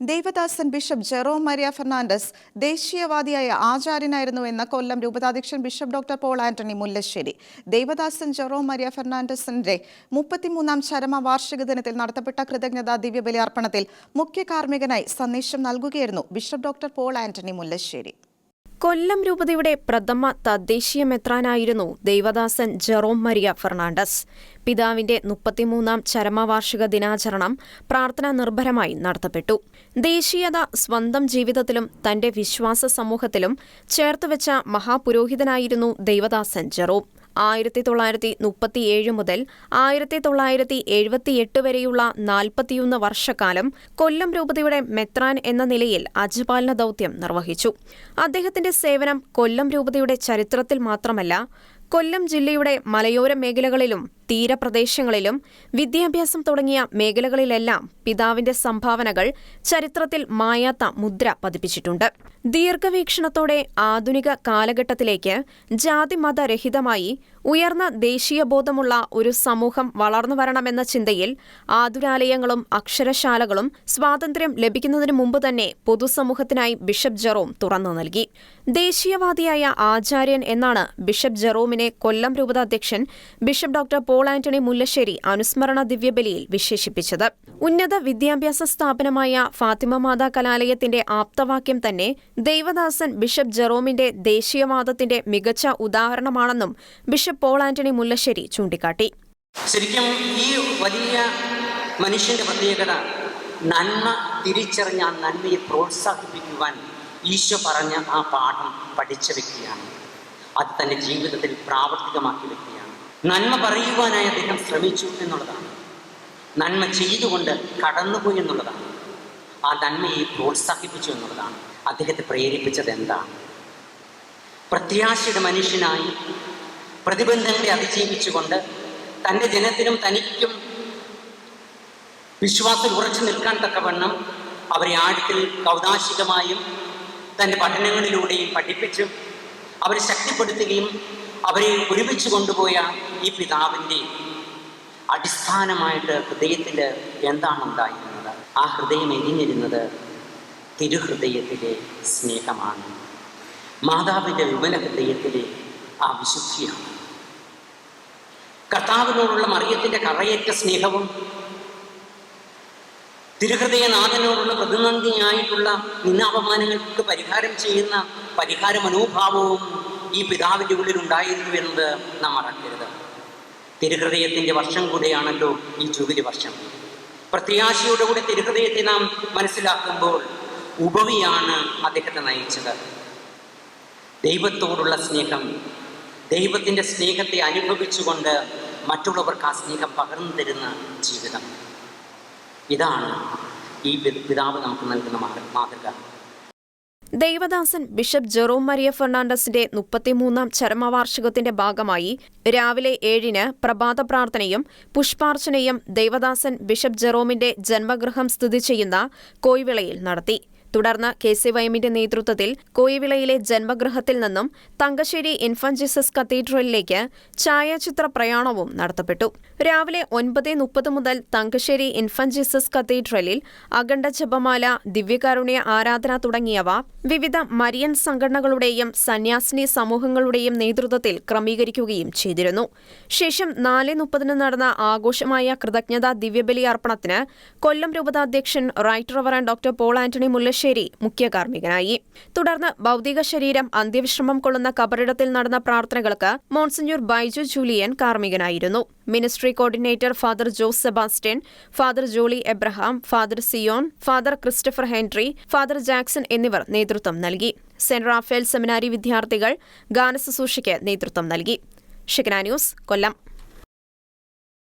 Devadasan bishop Jerome Maria Fernandez ദേശീയവാദിയായ ആചാര്യനായിരുന്നു എന്ന Kollam രൂപതാധ്യക്ഷൻ bishop doctor Paul Antony Mullassery. Devadasan Jerome Maria ഫെർണാണ്ടസിന്റെ മുപ്പത്തിമൂന്നാം ചരമ വാർഷിക ദിനത്തിൽ നടത്തപ്പെട്ട കൃതജ്ഞതാ ദിവ്യബലി അർപ്പണത്തിൽ മുഖ്യ കാർമ്മികനായി സന്ദേശം നൽകുകയായിരുന്നു bishop doctor Paul Antony Mullassery. Kollam രൂപതയുടെ പ്രഥമ തദ്ദേശീയ മെത്രാനായിരുന്നു ദേവദാസൻ ജെറോം മരിയ ഫെർണാണ്ടസ്. പിതാവിന്റെ മുപ്പത്തിമൂന്നാം ചരമവാർഷിക ദിനാചരണം പ്രാർത്ഥനാ നിർഭരമായി നടത്തപ്പെട്ടു. ദേശീയത സ്വന്തം ജീവിതത്തിലും തന്റെ വിശ്വാസ സമൂഹത്തിലും ചേർത്തുവെച്ച മഹാപുരോഹിതനായിരുന്നു ദേവദാസൻ ജെറോം. ആയിരത്തി തൊള്ളായിരത്തി മുപ്പത്തിയേഴ് മുതൽ ആയിരത്തി തൊള്ളായിരത്തി എഴുപത്തിയെട്ട് വരെയുള്ള നാൽപ്പത്തിയൊന്ന് വർഷക്കാലം കൊല്ലം രൂപതയുടെ മെത്രാൻ എന്ന നിലയിൽ അജപാലന ദൗത്യം നിർവഹിച്ചു. അദ്ദേഹത്തിന്റെ സേവനം കൊല്ലം രൂപതയുടെ ചരിത്രത്തിൽ മാത്രമല്ല കൊല്ലം ജില്ലയുടെ മലയോര മേഖലകളിലും തീരപ്രദേശങ്ങളിലും വിദ്യാഭ്യാസം തുടങ്ങിയ മേഖലകളിലെല്ലാം പിതാവിന്റെ സംഭാവനകൾ ചരിത്രത്തിൽ മായാത്ത മുദ്ര പതിപ്പിച്ചിട്ടുണ്ട്. ദീർഘവീക്ഷണത്തോടെ ആധുനിക കാലഘട്ടത്തിലേക്ക് ജാതിമതരഹിതമായി ഉയർന്ന ദേശീയബോധമുള്ള ഒരു സമൂഹം വളർന്നു വരണമെന്ന ചിന്തയിൽ ആതുരാലയങ്ങളും അക്ഷരശാലകളും സ്വാതന്ത്ര്യം ലഭിക്കുന്നതിനു മുമ്പ് തന്നെ പൊതുസമൂഹത്തിനായി ബിഷപ്പ് ജെറോം തുറന്നു നൽകി. ദേശീയവാദിയായ ആചാര്യൻ എന്നാണ് ബിഷപ്പ് ജെറോമിനെ Kollam രൂപതാധ്യക്ഷൻ bishop doctor Paul Antony Mullassery അനുസ്മരണ ദിവ്യബലിയിൽ വിശേഷിപ്പിച്ചത്. ഉന്നത വിദ്യാഭ്യാസ സ്ഥാപനമായ ഫാത്തിമ മാതാ കലാലയത്തിന്റെ ആപ്തവാക്യം തന്നെ ദൈവദാസൻ ബിഷപ്പ് ജെറോമിന്റെ ദേശീയവാദത്തിന്റെ മികച്ച ഉദാഹരണമാണെന്നും ബിഷപ്പ് പോൾ ആന്റണി മുല്ലശ്ശേരി ചൂണ്ടിക്കാട്ടി. ശരിക്കും ഈ വലിയ മനുഷ്യന്റെ പ്രത്യേകത നന്മ തിരിച്ചറിഞ്ഞ നന്മയെ പ്രോത്സാഹിപ്പിക്കുവാൻ ഈശോ പറഞ്ഞ ആ പാഠം പഠിച്ച വ്യക്തിയാണ്. അത് തന്റെ ജീവിതത്തിൽ പ്രാവർത്തികമാക്കിയ വ്യക്തിയാണ് നന്മ പറയുവാനായി അദ്ദേഹം ശ്രമിച്ചു എന്നുള്ളതാണ്. നന്മ ചെയ്തുകൊണ്ട് കടന്നുപോയി എന്നുള്ളതാണ്. ആ നന്മയെ പ്രോത്സാഹിപ്പിച്ചു എന്നുള്ളതാണ്. അദ്ദേഹത്തെ പ്രേരിപ്പിച്ചത് എന്താണ്? പ്രത്യാശയുടെ മനുഷ്യനായി പ്രതിബന്ധങ്ങളെ അതിജീവിച്ചുകൊണ്ട് തന്റെ ജനത്തിനും തനിക്കും വിശ്വാസത്തിൽ ഉറച്ചു നിൽക്കാൻ തക്കവണ്ണം അവരെ ആഴത്തിൽ കൗതാശികമായും തന്റെ പഠനങ്ങളിലൂടെയും പഠിപ്പിച്ചും അവരെ ശക്തിപ്പെടുത്തുകയും അവരെ ഒരുമിച്ച് കൊണ്ടുപോയ ഈ പിതാവിന്റെ അടിസ്ഥാനമായിട്ട് ഹൃദയത്തിൽ എന്താണ് ഉണ്ടായിരുന്നത്? ആ ഹൃദയം എരിഞ്ഞിരുന്നത് തിരുഹൃദയത്തിലെ സ്നേഹമാണ്. മാതാവിന്റെ വിമല ഹൃദയത്തിലെ ആ വിശുദ്ധിയാണ്. കർത്താവിനോടുള്ള മറിയത്തിന്റെ കറയേറ്റ സ്നേഹവും തിരുഹൃദയനാഥനോടുള്ള പ്രതിനന്ദിയായിട്ടുള്ള നിന്നാപമാനങ്ങൾക്ക് പരിഹാരം ചെയ്യുന്ന പരിഹാര മനോഭാവവും ഈ പിതാവിന്റെ ഉള്ളിൽ ഉണ്ടായിരുന്നു എന്നത് നാം മറക്കരുത്. തിരുഹൃദയത്തിന്റെ വർഷം കൂടെയാണല്ലോ ഈ ജൂബിലി വർഷം. പ്രത്യാശയോടുകൂടി തിരുഹൃദയത്തെ നാം മനസ്സിലാക്കുമ്പോൾ ഉപവിയാണ് അദ്ദേഹത്തെ നയിച്ചത്. ദൈവത്തോടുള്ള സ്നേഹം ദൈവത്തിന്റെ സ്നേഹത്തെ അനുഭവിച്ചുകൊണ്ട് മറ്റുള്ളവർക്ക് ആ സ്നേഹം പകർന്നു തരുന്ന ജീവിതം. ഇതാണ് ഈ പിതാവ് നമുക്ക് നൽകുന്ന മാതൃക. ദൈവദാസൻ ബിഷപ്പ് ജെറോം മരിയ ഫെർണാണ്ടസിന്റെ മുപ്പത്തിമൂന്നാം ചരമവാർഷികത്തിന്റെ ഭാഗമായി രാവിലെ ഏഴിന് പ്രഭാത പ്രാർത്ഥനയും പുഷ്പാർച്ചനയും ദൈവദാസൻ ബിഷപ്പ് ജെറോമിന്റെ ജന്മഗൃഹം സ്ഥിതി ചെയ്യുന്ന കോയ്വിളയിൽ നടത്തി. തുടർന്ന് കെ സി വൈമിന്റെ നേതൃത്വത്തിൽ കോയിവിളയിലെ ജന്മഗൃഹത്തിൽ നിന്നും തങ്കശ്ശേരി ഇൻഫന്റ് ജീസസ് കത്തീഡ്രലിലേക്ക് ഛായാചിത്ര പ്രയാണവും നടത്തപ്പെട്ടു. രാവിലെ ഒൻപത് മുപ്പത് മുതൽ തങ്കശ്ശേരി ഇൻഫന്റ് ജീസസ് കത്തീഡ്രലിൽ അഖണ്ഡ ജപമാല ദിവ്യകാരുണ്യ ആരാധന തുടങ്ങിയവ വിവിധ മരിയൻ സംഘടനകളുടെയും സന്യാസിനി സമൂഹങ്ങളുടെയും നേതൃത്വത്തിൽ ക്രമീകരിക്കുകയും ചെയ്തിരുന്നു. ശേഷം നാല് മുപ്പതിന് നടന്ന ആഘോഷമായ കൃതജ്ഞതാ ദിവ്യബലി അർപ്പണത്തിന് Kollam രൂപതാധ്യക്ഷൻ right reverend doctor Paul Antony Mullassery മുഖ്യ കാർമ്മികനായി തുടർന്ന് ഭൗതിക ശരീരം അന്ത്യവിശ്രമം കൊള്ളുന്ന കബറിടത്തിൽ നടന്ന പ്രാർത്ഥനകൾക്ക് monsignor Baiju Julian കാർമ്മികനായിരുന്നു. Ministry coordinator father Jose Sebastian father Jolly Abraham father Zion father Christopher Henry father Jackson എന്നിവർ നേതൃത്വം നൽകി. സെന്റ് റാഫേൽ സെമിനാരി വിദ്യാർത്ഥികൾ ഗാനശുശ്രൂഷയ്ക്ക് നേതൃത്വം നൽകി. ന്യൂസ് കൊല്ലം.